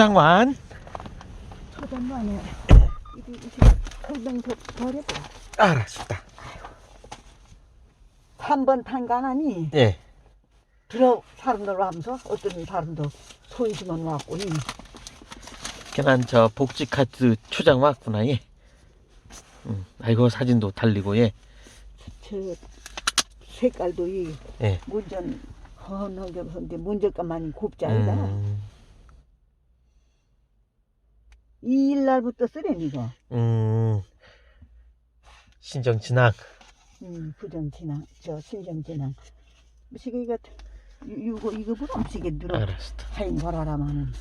초장관. 초장관이야 이게 이게 설명 더 버려봐. 알았습니다. 3번 탄가나니 예. 들어 사람들 하면서 어떤 사람도 손심은 왔고 이 걔는 저 복지 카드 초장 왔구나 예. 음, 아이고 사진도 달리고 예. 저 색깔도 이 예. 문전 헌하게 한데 문전가만이 곱지 아니다. 음, 이 일날부터 이거. 음, 신정진항. 음, 부정진앙, 저 신정진앙. 시기가 이거 이거 보라 시기 늘어 알았어. 하인 거라라마는